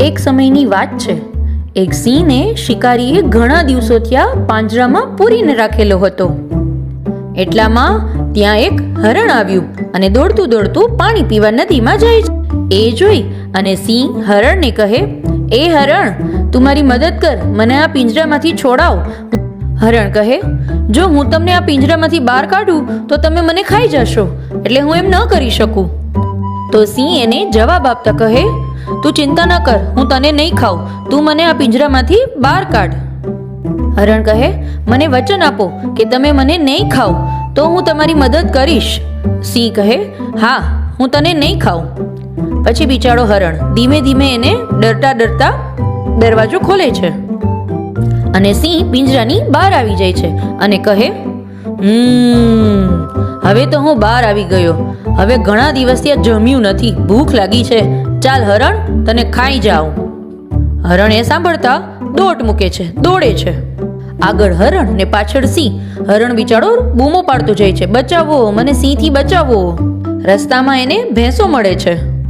એક સમયની વાત છે. એક સિંહને શિકારીએ ઘણા દિવસો ત્યાં પાંજરામાં પૂરીને રાખેલો હતો. એટલામાં ત્યાં એક હરણ આવ્યું અને દોડતું દોડતું પાણી પીવા નદીમાં જાય છે. એ જોઈ અને સિંહ હરણને કહે, એ હરણ, તું મારી મદદ કર, મને આ પિંજરામાંથી છોડાવ. હરણ કહે, જો હું તમને આ પિંજરામાંથી બહાર કાઢું, તો તમે મને ખાઈ જશો, એટલે હું એમ ન કરી શકું. તો સિંહ એને જવાબ આપતા કહે તું ચિંતા ન કર, હું તને નહીં ખાઉં. તું મને આ પિંજરામાંથી બહાર કાઢ. હરણ કહે, મને વચન આપો કે તમે મને નહીં ખાઓ, તો હું તમારી મદદ કરીશ. સિંહ કહે, હા, હું તને નહીં ખાઉં. પછી બિચારો હરણ ધીમે ધીમે એને ડરતા ડરતા દરવાજો ખોલે છે. અને સિંહ પિંજરાની બહાર આવી જાય છે અને કહે હવે તો હું બહાર આવી ગયો. હવે ઘણા દિવસથી આ જમ્યું નથી. ભૂખ લાગી છે. ચાલ હરણ, તને ખાઈ જાઉં. હરણ એ સાંભળતા દોટ મૂકે છે, દોડે છે. આગળ હરણ ને પાછળ સિંહ. હરણ બિચારો બૂમો પાડતો જાય છે. બચાવો, મને સિંહથી બચાવો. રસ્તામાં એને ભેંસો મળે છે.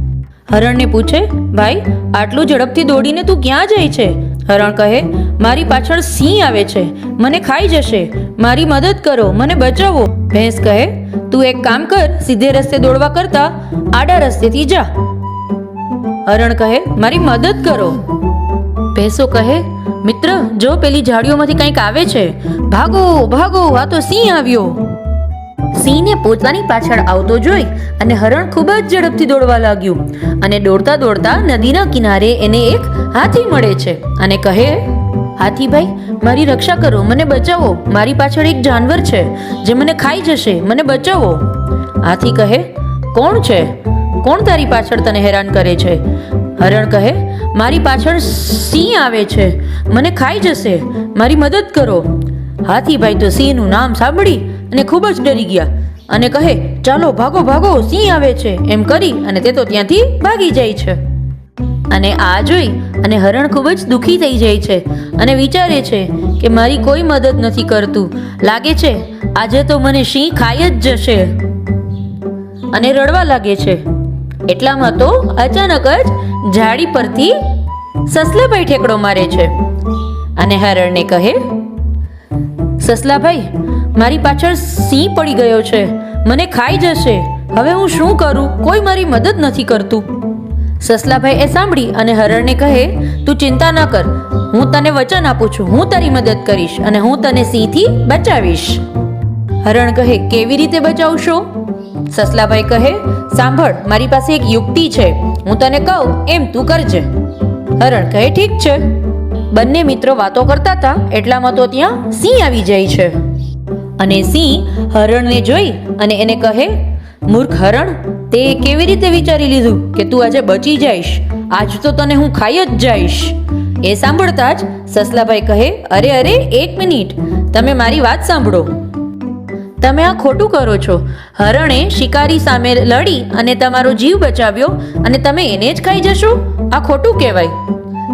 હરણને પૂછે, ભાઈ, આટલું ઝડપથી દોડીને તું ક્યાં જાય છે? હરણ કહે, મારી પાછળ સિંહ આવે છે. મને ખાઈ જશે. મારી મદદ કરો. મને બચાવો. ભેંસ કહે, તું એક કામ કર. સીધે રસ્તે દોડવા કરતા આડા રસ્તેથી જા. હરણ કહે, મારી મદદ કરો. ભેંસો કહે, મિત્ર, જો પેલી ઝાડીઓમાંથી કંઈક આવે છે, ભાગો ભાગો. આ તો સિંહ આવ્યો. સિંહને પોતાની પાછળ આવતો જોઈ અને હરણ ખૂબ જ ઝડપથી દોડવા લાગ્યું અને દોડતા દોડતા નદીના કિનારે એને એક હાથી મળે છે અને કહે હાથીભાઈ મારી રક્ષા કરો, મને બચાવો. મારી પાછળ એક જાનવર છે જે મને ખાઈ જશે. મને બચાવો. હાથી કહે, કોણ છે? કોણ તારી પાછળ તને હેરાન કરે છે? હરણ કહે, મારી પાછળ સિંહ આવે છે. મને ખાઈ જશે. મારી મદદ કરો. હાથીભાઈ તો સિંહનું નામ સાંભળી અને ખૂબ જ ડરી ગયા અને કહે, ચાલો, ભાગો ભાગો. સિંહ આવે છે. એમ કરી અને તે તો ત્યાંથી ભાગી જાય છે. અને આ જોઈ અને હરણ ખૂબ જ દુઃખી થઈ જાય છે અને વિચારે છે કે મારી કોઈ મદદ નથી કરતું. લાગે છે, આજે તો મને સિંહ ખાઈ જ જશે. અને રડવા લાગે છે. એટલામાં તો અચાનક જ ઝાડી પરથી સસલાભાઈ ઠેકડો મારે છે. અને હરણને કહે, સસલાભાઈ, મારી પાછળ સિંહ પડી ગયો છે. મને ખાઈ જશે. હવે હું શું કરું? કોઈ મારી મદદ નથી કરતું. સસલાભાઈ એ સાંભળી અને હરણને કહે, તું ચિંતા ન કર. હું તને વચન આપું છું. હું તારી મદદ કરીશ અને હું તને સિંહથી બચાવીશ. હરણ કહે, કેવી રીતે બચાવશો? સસલાભાઈ કહે, સાંભળ, મારી પાસે એક યુક્તિ છે. હું તને કહું, એમ તું કરજે. હરણ કહે, ઠીક છે. બંને મિત્રો વાતો કરતા હતા, એટલામાં તો ત્યાં સિંહ આવી જાય છે. અને સિંહ હરણને જોઈ અને એને કહે મૂર્ખ હરણ તે કેવી રીતે વિચારી લીધું કે તું આજે બચી જઈશ? આજ તો તને હું ખાઈ જ જઈશ. એ સાંભળતા જ સસલાભાઈ કહે, અરે અરે, એક મિનિટ. તમે મારી વાત સાંભળો. તમે આ ખોટું કરો છો. હરણે શિકારી સામે લડી અને તમારો જીવ બચાવ્યો અને તમે એને જ ખાઈ જશો? આ ખોટું કહેવાય.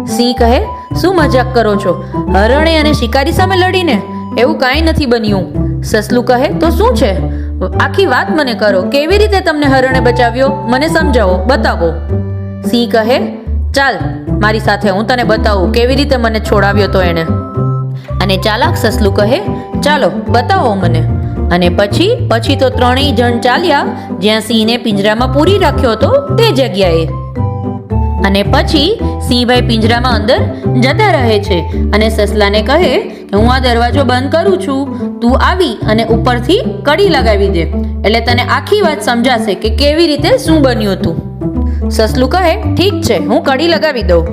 સિંહ કહે, શું મજાક કરો છો? હરણે અને શિકારી સામે લડીને? એવું કાંઈ નથી બન્યું. સસલું કહે, તો શું છે? આખી વાત મને કરો. કેવી રીતે તમને હરણે બચાવ્યો? મને સમજાવો, બતાવો. સિંહ કહે, ચાલ, મારી સાથે હું તને બતાવું કેવી રીતે મને છોડાવ્યો તો એણે. અને ચાલાક સસલું કહે, ચાલો, બતાવો મને. અને પછી પછી તો ત્રણેય જણ ચાલ્યા, જ્યાં સિંહને પિંજરામાં પૂરી રાખ્યો હતો તે જગ્યાએ. અને પછી સિંહભાઈ પિંજરામાં અંદર જતા રહે છે અને સસલાને કહે કે હું આ દરવાજો બંધ કરું છું, તું આવી અને ઉપરથી કડી લગાવી દે. એટલે તને આખી વાત સમજાશે કે કેવી રીતે શું બન્યું હતું. સસલું કહે, ઠીક છે, હું કડી લગાવી દઉં.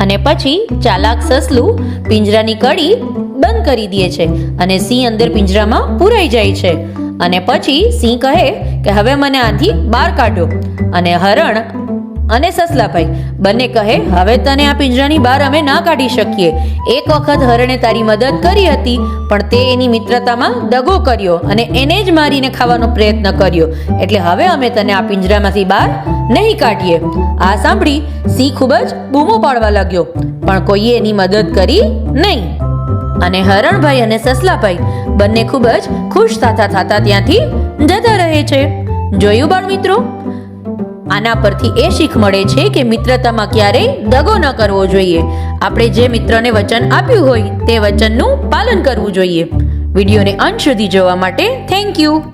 અને પછી ચાલાક સસલું પિંજરાની કડી બંધ કરી દે છે અને સિંહ અંદર પિંજરામાં પૂરાઈ જાય છે. અને પછી સિંહ કહે કે, હવે મને આથી બહાર કાઢો. અને હરણ અને સસલાભાઈ, બંને કહે, હવે તને આ પિંજરાની બહાર અમે ના કાઢી શકીએ. એક વખત હરણે તારી મદદ કરી હતી, પણ તે એની મિત્રતામાં દગો કર્યો અને એને જ મારીને ખાવાનો પ્રયત્ન કર્યો. એટલે હવે અમે તને આ પિંજરામાંથી બહાર નહીં કાઢીએ. આ સાંભળી સિંહ ખૂબ જ બૂમો પાડવા લાગ્યો, પણ કોઈએ એની મદદ કરી નહીં. અને હરણભાઈ અને સસલાભાઈ બંને ખૂબ જ ખુશ થતા થતા ત્યાંથી જતા રહે છે. જોયું બાળ મિત્રો? આના પરથી એ શીખ મળે છે કે મિત્રતામાં ક્યારેય દગો ન કરવો જોઈએ. આપણે જે મિત્રને વચન આપ્યું હોય તે વચનનું પાલન કરવું જોઈએ. વિડીયોને અંત સુધી જોવા માટે થેન્ક યુ